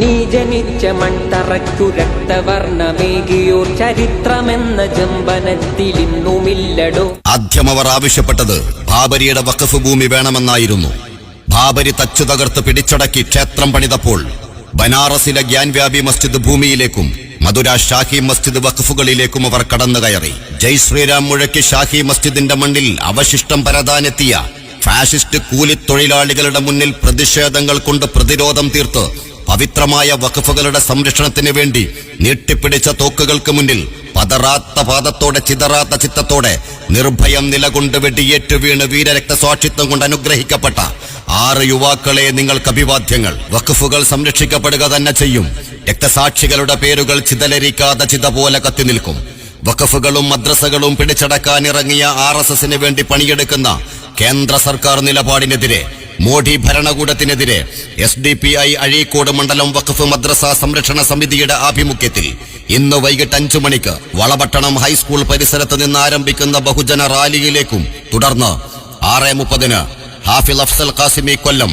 നീ ജനിച്ച മൺതറയ്ക്കു രക്തവർണമേകിയോ ചരിത്രമെന്ന ജമ്പനത്തിൽ ഇന്നുമില്ലടോ ആദ്യമവർ ആവശ്യപ്പെട്ടത് ബാബരിയുടെ വഖഫ് ഭൂമി വേണമെന്നായിരുന്നു. ബാബരി തച്ചു തകർത്ത് പിടിച്ചടക്കി ക്ഷേത്രം പണിതപ്പോൾ ബനാറസിലെ ഗ്യാൻവ്യാപി മസ്ജിദ് ഭൂമിയിലേക്കും മധുര ഷാഹി മസ്ജിദ് വഖഫുകളിലേക്കും അവർ കടന്നു കയറി. ജയ് ശ്രീരാം മുഴക്കി ഷാഹി മസ്ജിദിന്റെ മണ്ണിൽ അവശിഷ്ടം പരതാനെത്തിയ ഫാഷിസ്റ്റ് കൂലിത്തൊഴിലാളികളുടെ മുന്നിൽ പ്രതിഷേധങ്ങൾ കൊണ്ട് പ്രതിരോധം തീർത്ത് പവിത്രമായ വഖഫുകളുടെ സംരക്ഷണത്തിന് വേണ്ടി നീട്ടിപ്പിടിച്ച തോക്കുകൾക്ക് മുന്നിൽ പതറാത്ത പാദത്തോടെ ചിതറാത്ത ചിത്തത്തോടെ നിർഭയം നിലകൊണ്ട് വെടിയേറ്റു വീണ് വീരരക്തസാക്ഷിത്വം കൊണ്ട് അനുഗ്രഹിക്കപ്പെട്ട ആറ് യുവാക്കളെ നിങ്ങൾക്ക് അഭിവാദ്യങ്ങൾ. വഖഫുകൾ സംരക്ഷിക്കപ്പെടുക തന്നെ ചെയ്യും. രക്തസാക്ഷികളുടെ പേരുകൾ ചിതലരിക്കാതെ ചിത പോലെ കത്തി നിൽക്കും. വഖഫുകളും മദ്രസകളും പിടിച്ചടക്കാൻ ഇറങ്ങിയ ആർ എസ് എസിന് വേണ്ടി പണിയെടുക്കുന്ന കേന്ദ്ര സർക്കാർ നിലപാടിനെതിരെ Modi ഭരണകൂടത്തിനെതിരെ S D P I Azhikode മണ്ഡലം വഖഫ് മദ്രസ സംരക്ഷണ സമിതിയുടെ ആഭിമുഖ്യത്തിൽ ഇന്ന് വൈകിട്ട് അഞ്ചു മണിക്ക് വളപട്ടണം ഹൈസ്കൂൾ പരിസരത്ത് നിന്ന് ആരംഭിക്കുന്ന ബഹുജന റാലിയിലേക്കും തുടർന്ന് ആറ് മുപ്പതിന് ഹാഫിൽ Afsal Qasimi Kollam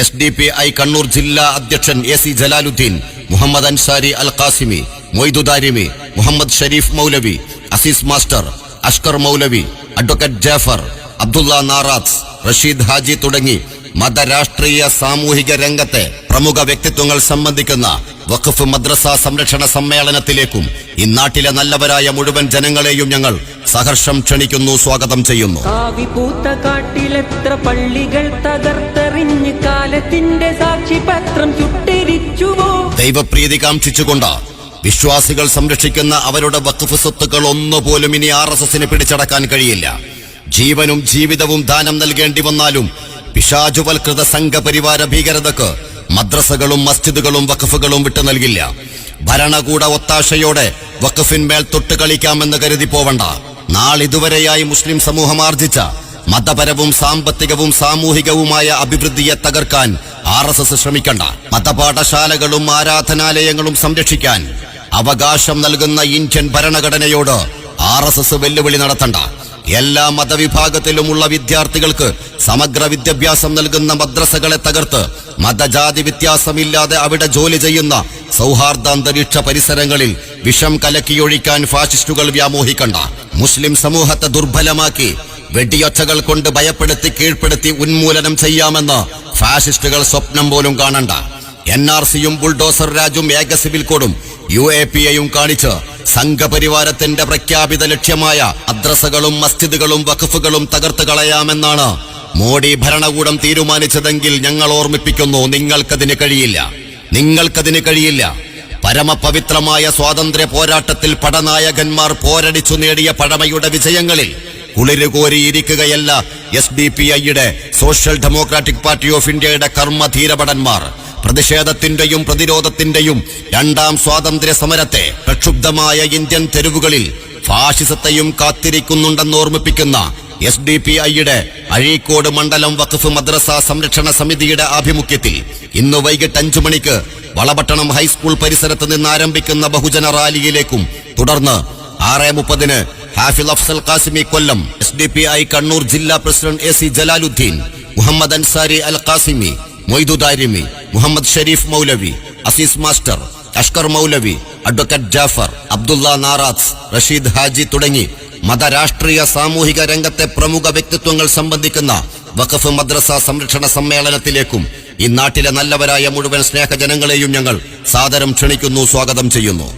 S D P I Kannur ജില്ലാ അധ്യക്ഷൻ A C Jalaluddin Muhammad Ansari Al Qasimi Moidudarimi Muhammad Sharif Maulavi Azeez master Ashkar Maulavi advocate Jafar Abdulla Narath Rasheed Haji തുടങ്ങി മതരാഷ്ട്രീയ സാമൂഹിക രംഗത്തെ പ്രമുഖ വ്യക്തിത്വങ്ങൾ സംബന്ധിക്കുന്ന വഖഫ് മദ്രസ സംരക്ഷണ സമ്മേളനത്തിലേക്കും ഇന്നാട്ടിലെ നല്ലവരായ മുഴുവൻ ജനങ്ങളെയും ഞങ്ങൾ സഹർഷം ക്ഷണിക്കുന്നു സ്വാഗതം ചെയ്യുന്നു. കാവി പൂത്ത കാട്ടിലെത്ര പള്ളികൾ തകർത്തെറിഞ്ഞ് കാലത്തിന്റെ സാക്ഷിപത്രം ചുട്ടിരിച്ചുവോ? ദൈവപ്രീതി കാംക്ഷിച്ചുകൊണ്ട് വിശ്വാസികൾ സംരക്ഷിക്കുന്ന അവരുടെ വഖഫ് സ്വത്തുക്കൾ ഒന്നുപോലും ഇനി ആർ എസ് എസിന് പിടിച്ചടക്കാൻ കഴിയില്ല. ജീവനും ജീവിതവും ദാനം നൽകേണ്ടി വന്നാലും പിശാചുവൽകൃത സംഘപരിവാര ഭീകരതക്ക് മദ്രസകളും മസ്ജിദുകളും വഖഫുകളും വിട്ടു നൽകില്ല. ഭരണകൂട ഒത്താശയോടെ വഖഫിന്മേൽ തൊട്ട് കളിക്കാമെന്ന് കരുതി പോവണ്ട. നാളിതുവരെയായി മുസ്ലിം സമൂഹം ആർജിച്ച മതപരവും സാമ്പത്തികവും സാമൂഹികവുമായ അഭിവൃദ്ധിയെ തകർക്കാൻ ആർ എസ് എസ് ശ്രമിക്കണ്ട. മതപാഠശാലകളും ആരാധനാലയങ്ങളും സംരക്ഷിക്കാൻ അവകാശം നൽകുന്ന ഇന്ത്യൻ ഭരണഘടനയോട് ആർ എസ് എസ് വെല്ലുവിളി നടത്തണ്ട. എല്ലാ മതവിഭാഗത്തിലുമുള്ള വിദ്യാർത്ഥികൾക്ക് സമഗ്ര വിദ്യാഭ്യാസം നൽകുന്ന മദ്രസകളെ തകർത്ത് മതജാതി വ്യത്യാസമില്ലാതെ അവിടെ ജോലി ചെയ്യുന്ന സൗഹാർദ്ദാന്തരീക്ഷ പരിസരങ്ങളിൽ വിഷം കലക്കിയൊഴിക്കാൻ ഫാസിസ്റ്റുകൾ വ്യാമോഹിക്കണ്ട. മുസ്ലിം സമൂഹത്തെ ദുർബലമാക്കി വെടിയൊച്ചകൾ കൊണ്ട് ഭയപ്പെടുത്തി കീഴ്പ്പെടുത്തി ഉന്മൂലനം ചെയ്യാമെന്ന് ഫാസിസ്റ്റുകൾ സ്വപ്നം പോലും കാണണ്ട. എൻ ആർ സിയും ബുൾഡോസർ രാജും ഏക സിവിൽ കോഡും യു എ പി എയും കാണിച്ച് സംഘപരിവാരത്തിന്റെ പ്രഖ്യാപിത ലക്ഷ്യമായ അദ്രസകളും മസ്ജിദുകളും വഖഫുകളും തകർത്തു കളയാമെന്നാണ് മോഡി ഭരണകൂടം തീരുമാനിച്ചതെങ്കിൽ ഞങ്ങൾ ഓർമ്മിപ്പിക്കുന്നു നിങ്ങൾക്കതിന് കഴിയില്ല. നിങ്ങൾക്കതിന് കഴിയില്ല. പരമപവിത്രമായ സ്വാതന്ത്ര്യ പോരാട്ടത്തിൽ പടനായകന്മാർ പോരടിച്ചു നേടിയ പഴമയുടെ വിജയങ്ങളിൽ കുളിരുകോരിയിരിക്കുകയല്ല എസ് ഡി പി ഐയുടെ സോഷ്യൽ ഡെമോക്രാറ്റിക് പാർട്ടി ഓഫ് ഇന്ത്യയുടെ കർമ്മധീരഭടന്മാർ. പ്രതിഷേധത്തിന്റെയും പ്രതിരോധത്തിന്റെയും രണ്ടാം സ്വാതന്ത്ര്യ സമരത്തെ പ്രക്ഷുബ്ധമായ ഇന്ത്യൻ തെരുവുകളിൽ ഫാഷിസത്തെയും കാത്തിരിക്കുന്നുണ്ടെന്ന് ഓർമ്മിപ്പിക്കുന്ന എസ് ഡി പി ഐയുടെ അഴീക്കോട് മണ്ഡലം വഖഫ് മദ്രസ സംരക്ഷണ സമിതിയുടെ ആഭിമുഖ്യത്തിൽ ഇന്ന് വൈകിട്ട് അഞ്ചു മണിക്ക് വളപട്ടണം ഹൈസ്കൂൾ പരിസരത്ത് നിന്ന് ആരംഭിക്കുന്ന ബഹുജന റാലിയിലേക്കും തുടർന്ന് ആറ് മുപ്പതിന് ഹാഫിൽ Afsal Qasimi Kollam S D P I Kannur ജില്ലാ president A C Jalaluddin Muhammad Ansari Al Moidudarimi Muhammad Sharif Maulavi Azeez master Ashkar Maulavi advocate Jafar Abdulla Narath Rasheed Haji തുടങ്ങി മതരാഷ്ട്രീയ സാമൂഹിക രംഗത്തെ പ്രമുഖ വ്യക്തിത്വങ്ങൾ സംബന്ധിക്കുന്ന വഖഫ് മദ്രസ സംരക്ഷണ സമ്മേളനത്തിലേക്കും ഈ നാട്ടിലെ നല്ലവരായ മുഴുവൻ സ്നേഹജനങ്ങളെയും ഞങ്ങൾ സാദരം ക്ഷണിക്കുന്നു സ്വാഗതം ചെയ്യുന്നു.